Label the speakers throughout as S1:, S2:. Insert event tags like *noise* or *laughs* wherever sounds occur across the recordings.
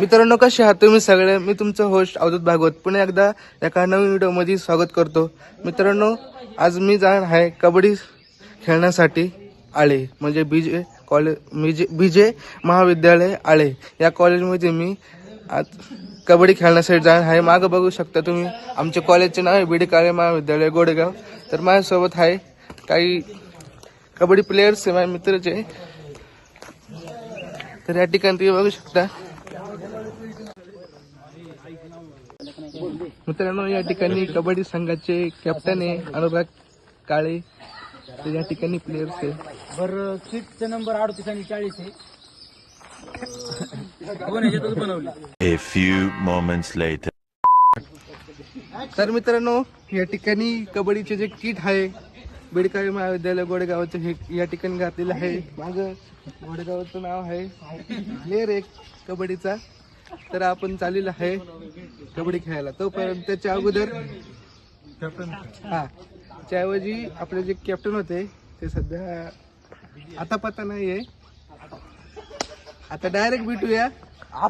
S1: मित्रांनो कसे आहात तुम्ही सगळे? मी तुमचं होस्ट अवधूत भागवत. पुन्हा एकदा एका नवीन व्हिडिओमध्ये स्वागत करतो. मित्रांनो आज मी जाणार आहे कबड्डी खेळण्यासाठी आळे म्हणजे बीजे कॉलेज बीजे बीजे महाविद्यालय आळे. या कॉलेजमध्ये मी आज कबड्डी खेळण्यासाठी जाणार आहे. मागं बघू शकता तुम्ही आमच्या कॉलेजचे नाव आहे बीडी काळे महाविद्यालय गोडेगाव. तर माझ्यासोबत आहे काही कबड्डी प्लेयर्स आहे माझ्या मित्राचे तर या ठिकाणी तुम्ही बघू शकता. मित्रांनो या ठिकाणी कबड्डी संघाचे कॅप्टन आहे अनुराग काळे. तर या ठिकाणी प्लेयर्स आहे.
S2: बर सीटचा नंबर अडतीस आणि चाळीस आहे.
S3: A few moments later.
S1: तर मित्रांनो या ठिकाणी कबड्डीचे जे किट आहे बेडकाळी महाविद्यालय गोडेगावचे हे या ठिकाणी घातलेलं आहे. माग गोडेगावचं नाव आहे. प्लेअर एक कबड्डीचा. तर आपण चाललेलं आहे कबड्डी खेळायला. तोपर्यंत त्याच्या अगोदर हा. त्याऐवजी आपले जे कॅप्टन होते ते सध्या आता पत्ता नाहीये. आता डायरेक्ट भेटूया.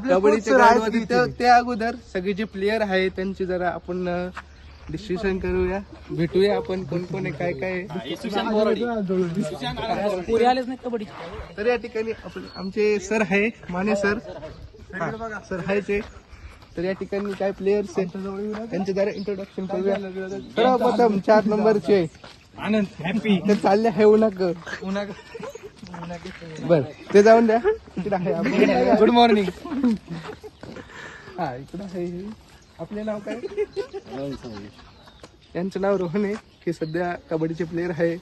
S1: कबड्डीच्या त्या अगोदर सगळे जे प्लेयर आहे त्यांची जरा आपण डिस्कशन करूया. भेटूया आपण कोण कोण आहे काय काय आहे. तर या ठिकाणी आपले आमचे सर आहे माने सर. हा, सर हायचे तर या ठिकाणी काय प्लेयर्स आहेत त्यांचे जरा इंट्रोडक्शन करूया. सर्वप्रथम चार नंबरचे.
S2: आनंद हॅपी
S1: ते चालले आहे उन्हाक. बर ते जाऊन द्या. इकडे आहे
S2: गुड मॉर्निंग
S1: हा इकडं आहे. आपले नाव काय? यांचं नाव रोहन आहे हे सध्या कबड्डीचे प्लेअर आहे.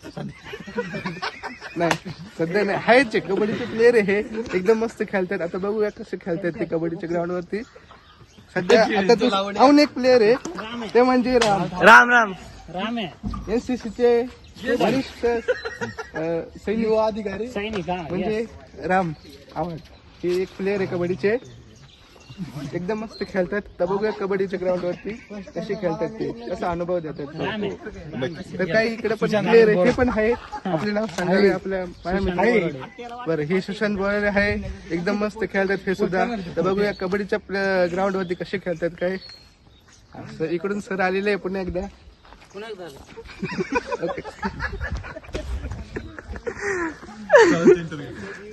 S1: नाही सध्या नाही आहेच आहे, कबड्डीचे प्लेअर आहे हे. एकदम मस्त खेळतात आता बघूया कसे खेळतात ते कबड्डीच्या ग्राउंड वरती सध्या *laughs* आता तू अजून एक प्लेअर आहे. ते म्हणजे राम.
S2: राम राम. राम आहे.
S1: एनसीसी चे वरिष्ठ सैनिक अधिकारी.
S2: सैनिक
S1: म्हणजे राम आवाज हे एक प्लेअर आहे कबड्डीचे. एकदम मस्त खेळतात. तर बघूया कबड्डीच्या ग्राउंड वरती कसे खेळतात ते? कसा अनुभव देतात. तर काही इकडे पण प्लेअर आहे हे पण आहे आपले नाव सांगावे आपल्या माझ्या. बरं हे सुशांत बोराडे आहे. एकदम मस्त खेळतात हे सुद्धा. तर बघूया कबड्डीच्या ग्राउंड वरती कसे खेळतात काय? असं इकडून सर आलेले आहे पुन्हा एकदा. ओके.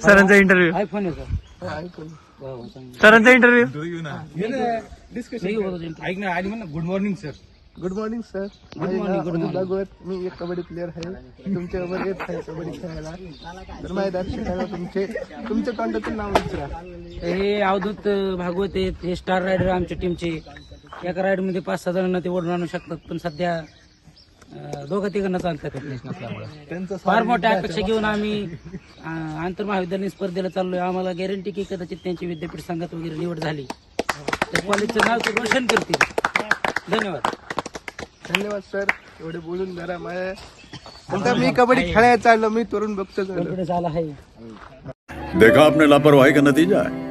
S2: सरांचा इंटरव्ह्यू आयफोन आहे
S1: हा, ऐकून.
S2: सरांचा इंटरव्ह्यू
S1: ऐक ना आली म्हणा good morning sir good morning sir good morning good morning Bhagwat मी एक कबड्डी प्लेअर आहे. तुमच्या बरोबर येत आहे कबड्डी खेळायला. तर माझ्या दर्शकाला तुमचे तुमच्या तोंडातून नाव विचारा.
S2: हे अवधूत भागवत आहेत. हे स्टार रायडर आमच्या टीमचे एका राईडमध्ये पाच सहा जणांना ते ओढून आणू शकतात पण सध्या दोघं तिघांना चालतात फिटनेस नसल्यामुळे
S1: त्यांचं
S2: फार मोठ्या अपेक्षा घेऊन आम्ही अं, आंतरमहाविद्यालयीन स्पर्धेला चाललोय. आम्हाला गॅरंटी की कदाचित त्यांची विद्यापीठ संघात वगैरे निवड झाली. तर कॉलेजचं नाव ते रोशन करतील. धन्यवाद.
S1: धन्यवाद सर एवढे बोलून जरा माझ्या मी कबड्डी खेळायला चाललो मी तरुण बघतो झालो
S2: आहे.
S3: देखा आपने लापरवाही का नतीजा है?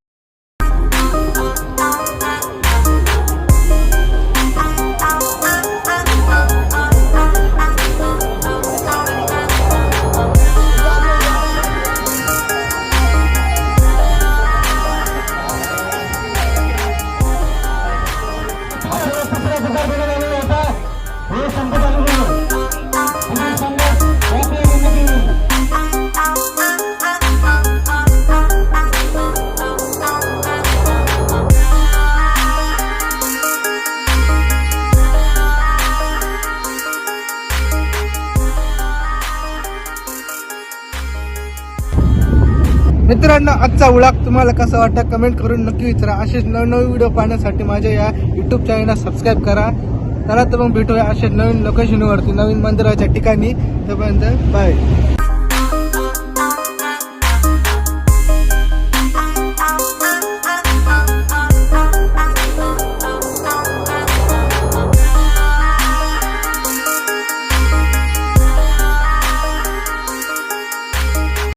S1: मित्रांनो आजचा उळाक तुम्हाला कसा वाटतं कमेंट करून नक्की विचारा. असेच नवनवीन व्हिडिओ पाहण्यासाठी माझ्या या युट्यूब चॅनलला सबस्क्राईब करा. चला तर मग भेटूया असेच नवीन लोकेशनवरती नवीन मंदिराच्या ठिकाणी. तोपर्यंत बाय